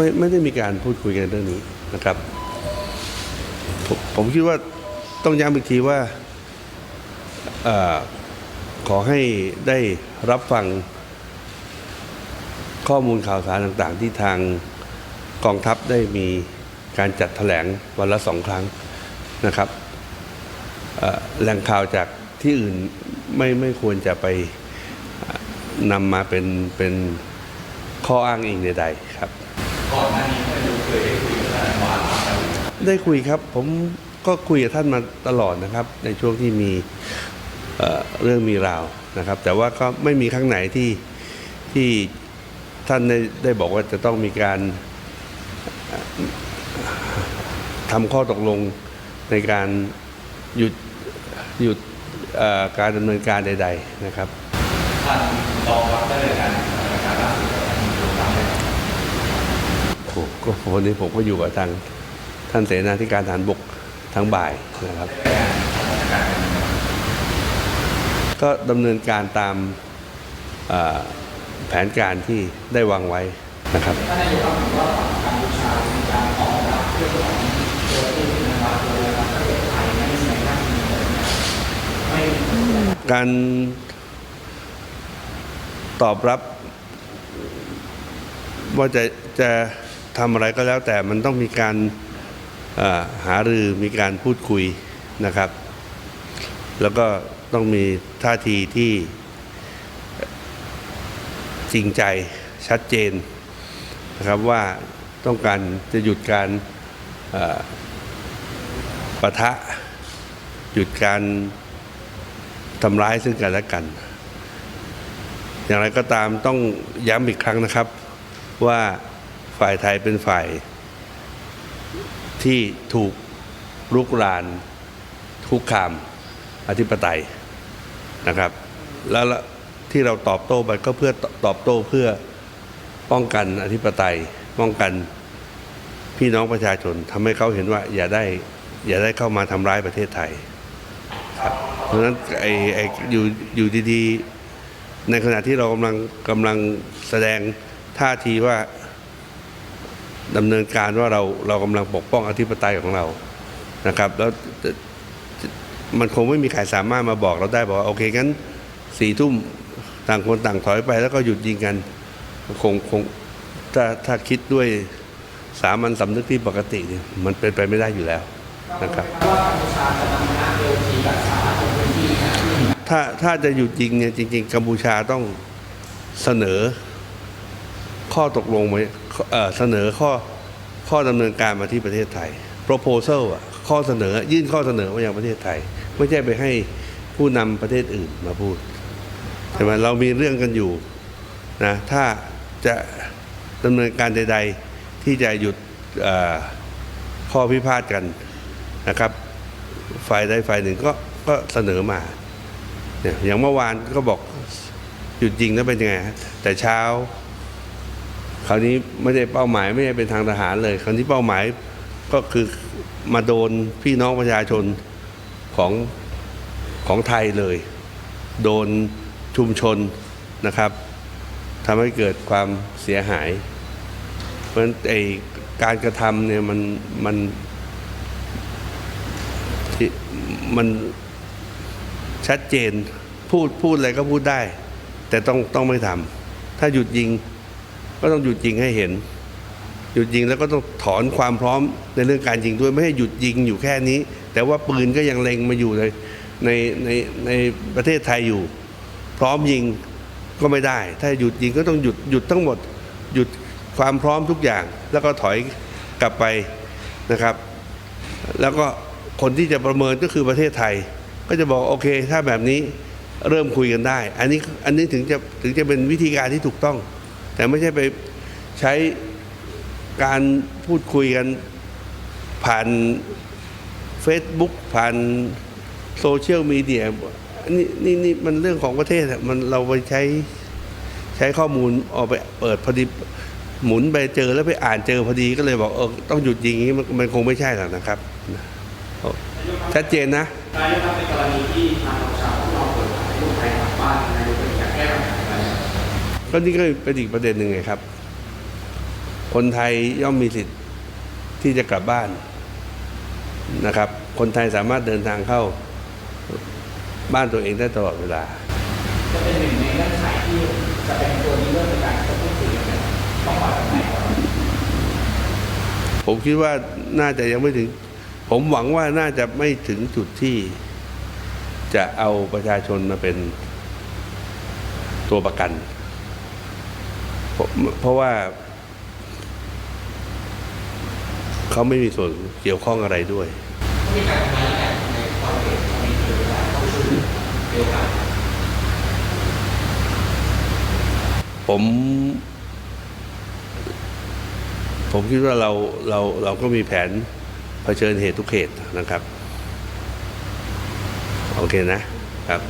ไม่ไม่ได้มีการพูดคุยกันเรื่องนี้นะครับผมผมคิดว่าต้องย้ำอีกทีว่าอขอให้ได้รับฟังข้อมูลข่าวสารต่างๆ ที่ทางกองทัพได้มีการจัดแถลงวันละสองครั้งนะครับแหล่งข่าวจากที่อื่นไม่ไม่ควรจะไปนำมาเป็นเป็นข้ออ้างอิงใดๆครับ ได้คุยครับผมก็คุยกับท่านมาตลอดนะครับ ในช่วงที่มีเเรื่องมีราวนะครับ แต่ว่าก็ไม่มีครั้งไหนที่ที่ท่านได้ได้บอกว่าจะต้องมีการทำข้อตกลงในการหยุดหยุดการดำเนินการใด ๆ นะครับท่านรองรับได้เลยการสถานการณ์ล่าสุดของท่านนายกครับโอ้ก็วันนี้ผมก็อยู่กับทาง ท่านเสนาธิการฐานบกทั้งบ่ายนะครับ ก็ดำเนินการตามแผนการที่ได้วางไว้นะครับการตอบรับ ว่าจะจะทำอะไรก็แล้วแต่มันต้องมีการ หารือมีการพูดคุยนะครับ แล้วก็ต้องมีท่าทีที่จริงใจชัดเจนนะครับว่าต้องการจะหยุดการปะทะ หยุดการทำร้ายซึ่งกันและกัน อย่างไรก็ตามต้องย้ำอีกครั้งนะครับว่าฝ่ายไทยเป็นฝ่าย ที่ถูกรุกรานคุกคามอธิปไตยนะครับ แล้วที่เราตอบโต้ไปก็เพื่อตอบโต้เพื่อป้องกันอธิปไตย ป้องกันพี่น้องประชาชนทำให้เขาเห็นว่าอย่าได้อย่าได้เข้ามาทำร้ายประเทศไทยครับเพราะฉะนั้นไอ้ไอ้อยู่อยู่ดีๆ ในขณะที่เรากำลังกำลังแสดงท่าทีว่า ดำเนินการว่าเราเรากำลังปกป้องอธิปไตยของเรานะครับ แล้วมันคงไม่มีใครสามารถมาบอกเราได้บอกว่าโอเคงั้นสี่ทุ่มต่างคนต่างถอยไปแล้วก็หยุดยิงกันคงคงถ้าถ้าคิดด้วยสามัญสำนึกที่ปกติเนี่ยมันเป็นไปไม่ได้อยู่แล้วนะครับถ้าถ้าจะหยุดยิงเนี่ยจริง ๆกัมพูชาต้องเสนอ ข้อตกลงไว้เสนอข้อข้อดำเนินการมาที่ประเทศไทย proposal อะข้อเสนอยื่นข้อเสนอมายังประเทศไทย ไม่ใช่ไปให้ผู้นำประเทศอื่นมาพูดใช่ไหมเรามีเรื่องกันอยู่นะถ้าจะดำเนินการใด ๆ ที่จะหยุดข้อพิพาทกันนะครับ ฝ่ายใดฝ่ายหนึ่งก็ก็เสนอมาเนี่ยอย่างเมื่อวานก็บอกหยุดยิงแล้วเป็นยังไงแต่เช้า คราวนี้ไม่ได้เป้าหมายไม่ได้เป็นทางทหารเลย คราวนี้เป้าหมายก็คือมาโดนพี่น้องประชาชนของของไทยเลย โดนชุมชนนะครับทำให้เกิดความเสียหาย เพราะฉะนั้นไอการกระทำเนี่ยมันมันที่มันชัดเจนพูดพูดอะไรก็พูดได้ แต่ต้องต้องไม่ทำถ้าหยุดยิง ก็ต้องหยุดยิงให้เห็น หยุดยิงแล้วก็ต้องถอนความพร้อมในเรื่องการยิงด้วยไม่ให้หยุดยิงอยู่แค่นี้ แต่ว่าปืนก็ยังเล็งมาอยู่ในในในในประเทศไทยอยู่ พร้อมยิงก็ไม่ได้ ถ้าหยุดยิงก็ต้องหยุดหยุดทั้งหมด หยุดความพร้อมทุกอย่าง แล้วก็ถอยกลับไปนะครับ แล้วก็คนที่จะประเมินก็คือประเทศไทย ก็จะบอกโอเค ถ้าแบบนี้เริ่มคุยกันได้ อันนี้อันนี้ถึงจะถึงจะเป็นวิธีการที่ถูกต้อง แต่ไม่ใช่ไปใช้การพูดคุยกันผ่าน Facebook ผ่านโซเชียลมีเดียนี่นี่นี่มันเรื่องของประเทศอะมันเราไปใช้ใช้ข้อมูลออกไปเปิดพอดีหมุนไปเจอแล้วไปอ่านเจอพอดีก็เลยบอกเออต้องหยุดยิงอย่างนี้มันมันคงไม่ใช่หรอกนะครับ ชัดเจนนะนายกครับในกรณีที่ทางกัมพูชาต้องรอเปิดขายลูกไทยกลับบ้านนาย กเป็นจะแก้ปัญหาอะไรก็นี่ก็เป็นอีกประเด็นหนึ่งไงครับ คนไทยย่อมมีสิทธิ์ที่จะกลับบ้านนะครับ คนไทยสามารถเดินทางเข้าบ้านตัวเองได้ตลอดเวลา จะเป็นหนึ่งในเงื่อนไขที่จะเป็นตัวนี้เรื่องในการจะพูดคุยกันเนี่ยต้องมาจากไหนก่อนผมคิดว่าน่าจะยังไม่ถึง ผมหวังว่าน่าจะไม่ถึงจุดที่จะเอาประชาชนมาเป็นตัวประกัน เพราะเพราะว่าเขาไม่มีส่วนเกี่ยวข้องอะไรด้วย ผม ผมคิดว่าเราเราเราก็มีแผนเผชิญเหตุทุกเหตุนะครับ โอเคนะครับ